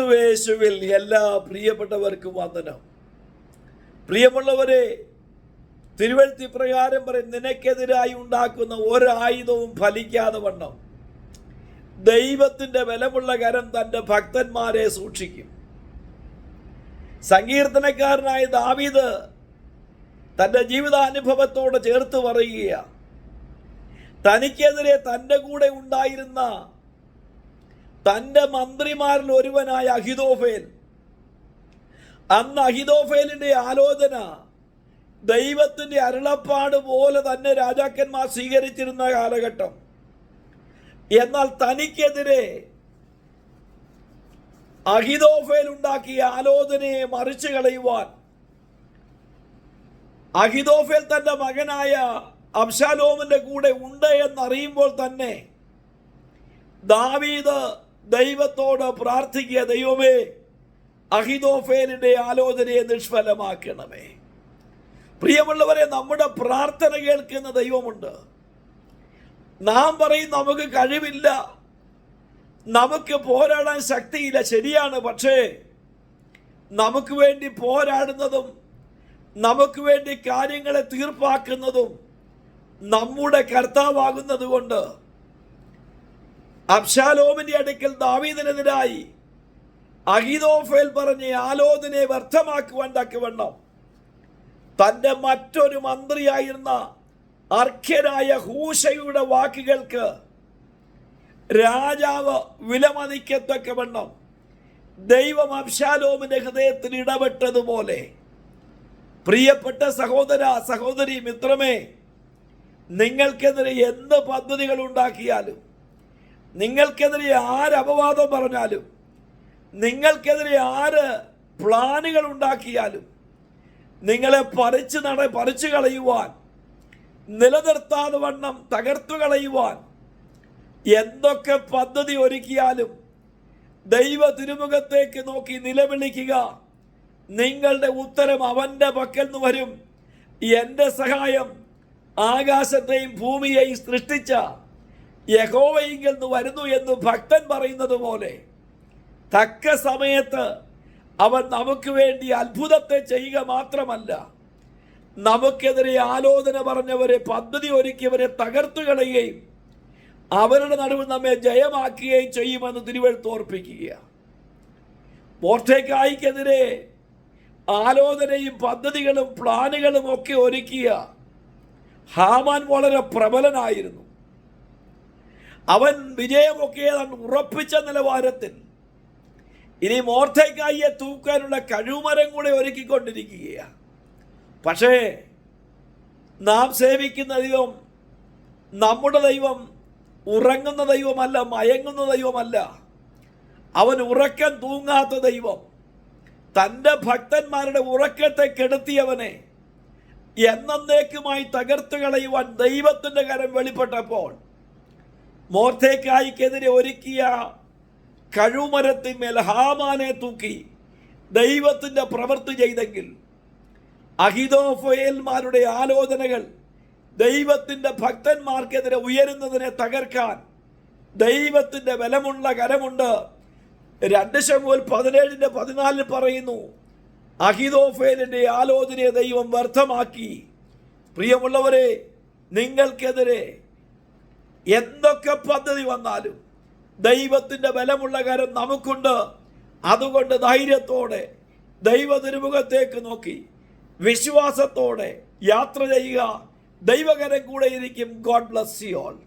ക്രിസ്തുവേശുവിൽ എല്ലാ പ്രിയപ്പെട്ടവർക്കും വന്ദനം. പ്രിയമുള്ളവരെ തിരുവഴുത്തി പ്രകാരം പറയും നിനക്കെതിരായി ഉണ്ടാക്കുന്ന ഒരായുധവും ഫലിക്കാതെ വണ്ണം. ദൈവത്തിന്റെ ബലമുള്ള കരം തന്റെ ഭക്തന്മാരെ സൂക്ഷിക്കും. സങ്കീർത്തനക്കാരനായ ദാവീദ് തന്റെ ജീവിതാനുഭവത്തോട് ചേർത്ത് പറയുക തനിക്കെതിരെ തന്റെ കൂടെ ഉണ്ടായിരുന്ന തന്റെ മന്ത്രിമാരിൽ ഒരുവനായ അഹിതോഫേൽ. അന്ന് അഹിതോഫേലിന്റെ ആലോചന ദൈവത്തിന്റെ അരുളപ്പാട് പോലെ തന്നെ രാജാക്കന്മാർ സ്വീകരിച്ചിരുന്ന കാലഘട്ടം. എന്നാൽ തനിക്കെതിരെ അഹിതോഫേൽ ഉണ്ടാക്കിയ ആലോചനയെ മറിച്ചു കളയുവാൻ അഹിതോഫേൽ തന്റെ മകനായ അബ്ശാലോമിന്റെ കൂടെ ഉണ്ട് എന്നറിയുമ്പോൾ തന്നെ ദാവീദ് ദൈവത്തോട് പ്രാർത്ഥിക്കുക ദൈവമേ അഹിതോഫേലിന്റെ ആലോചനയെ നിഷ്ഫലമാക്കണമേ. പ്രിയമുള്ളവരെ നമ്മുടെ പ്രാർത്ഥന കേൾക്കുന്ന ദൈവമുണ്ട്. നാം പറയും നമുക്ക് കഴിവില്ല നമുക്ക് പോരാടാൻ ശക്തിയില്ല ശരിയാണ് പക്ഷേ നമുക്ക് വേണ്ടി പോരാടുന്നതും നമുക്ക് വേണ്ടി കാര്യങ്ങളെ തീർപ്പാക്കുന്നതും നമ്മുടെ കർത്താവാകുന്നത് കൊണ്ട് അബ്ശാലോമിന്റെ അടുക്കൽ ദാവീദിനെതിരായി അഹിതോഫേൽ പറഞ്ഞ ആലോചനയെ വ്യർത്ഥമാക്കുവാൻ തക്കവണ്ണം. തന്റെ മറ്റൊരു മന്ത്രിയായിരുന്ന അർഖ്യനായ ഹൂഷയുടെ വാക്കുകൾക്ക് രാജാവ് വിലമതിക്കത്തക്കവണ്ണം ദൈവം അബ്ഷാലോമിന്റെ ഹൃദയത്തിൽ ഇടപെട്ടതുപോലെ. പ്രിയപ്പെട്ട സഹോദര സഹോദരി മിത്രമേ നിങ്ങൾക്കെതിരെ എന്ത് പദ്ധതികൾ ഉണ്ടാക്കിയാലും നിങ്ങൾക്കെതിരെ ആര് അപവാദം പറഞ്ഞാലും നിങ്ങൾക്കെതിരെ ആര് പ്ലാനുകൾ ഉണ്ടാക്കിയാലും നിങ്ങളെ പറിച്ചു നട പറിച്ചു കളയുവാൻ നിലനിർത്താതെ വണ്ണം തകർത്തു കളയുവാൻ എന്തൊക്കെ പദ്ധതി ഒരുക്കിയാലും ദൈവ തിരുമുഖത്തേക്ക് നോക്കി നിലവിളിക്കുക. നിങ്ങളുടെ ഉത്തരം അവന്റെ പക്കൽ നിന്ന് വരും. എന്റെ സഹായം ആകാശത്തെയും ഭൂമിയെയും സൃഷ്ടിച്ച യഹോവയിങ്കിൽ നിന്ന് വരുന്നു എന്ന് ഭക്തൻ പറയുന്നത് പോലെ തക്ക സമയത്ത് അവൻ നമുക്ക് വേണ്ടി അത്ഭുതത്തെ ചെയ്യുക മാത്രമല്ല നമുക്കെതിരെ ആലോചന പറഞ്ഞവരെ പദ്ധതി ഒരുക്കിയവരെ തകർത്തു കളയുകയും അവരുടെ നടുവിൽ നമ്മെ ജയമാക്കുകയും ചെയ്യുമെന്ന് തിരുവഴുത്ത് ഓർപ്പിക്കുക മോർട്ടേക്കായിക്കെതിരെ ആലോചനയും പദ്ധതികളും പ്ലാനുകളും ഒക്കെ ഒരുക്കിയ ഹാമാൻ വളരെ പ്രബലനായിരുന്നു. അവൻ വിജയമൊക്കെ ഉറപ്പിച്ച നിലവാരത്തിൽ ഇനി മോർത്തേക്കായിയെ തൂക്കാനുള്ള കഴിവുമരം കൂടെ ഒരുക്കിക്കൊണ്ടിരിക്കുകയാണ് പക്ഷേ നാം സേവിക്കുന്ന ദൈവം നമ്മുടെ ദൈവം ഉറങ്ങുന്ന ദൈവമല്ല മയങ്ങുന്ന ദൈവമല്ല. അവൻ ഉറക്കം തൂങ്ങാത്ത ദൈവം. തന്റെ ഭക്തന്മാരുടെ ഉറക്കത്തെ കെടുത്തിയവനെ എന്നേക്കുമായി തകർത്ത് കളയുവാൻ ദൈവത്തിന്റെ കരം വെളിപ്പെട്ടപ്പോൾ മോർത്തേക്കായിക്കെതിരെ ഒരുക്കിയ കഴുമരത്തിന്മേൽ ഹാമാനെ തൂക്കി ദൈവത്തിന്റെ പ്രവൃത്തി ചെയ്തെങ്കിൽ അഹിതോഫയൽമാരുടെ ആലോചനകൾ ദൈവത്തിന്റെ ഭക്തന്മാർക്കെതിരെ ഉയരുന്നതിനെ തകർക്കാൻ ദൈവത്തിന്റെ ബലമുള്ള കരമുണ്ട്. രണ്ട് ശമുൽ പതിനേഴിന്റെ പതിനാലിൽ പറയുന്നു അഹിതോഫേലിന്റെ ആലോചനയെ ദൈവം വ്യർത്ഥമാക്കി. പ്രിയമുള്ളവരെ നിങ്ങൾക്കെതിരെ എന്തൊക്കെ പദ്ധതി വന്നാലും ദൈവത്തിന്റെ ബലമുള്ള കാര്യം നമുക്കുണ്ട്. അതുകൊണ്ട് ധൈര്യത്തോടെ ദൈവ തിരുമുഖത്തേക്ക് നോക്കി വിശ്വാസത്തോടെ യാത്ര ചെയ്യുക. ദൈവകരം കൂടെ ഇരിക്കും. God bless you all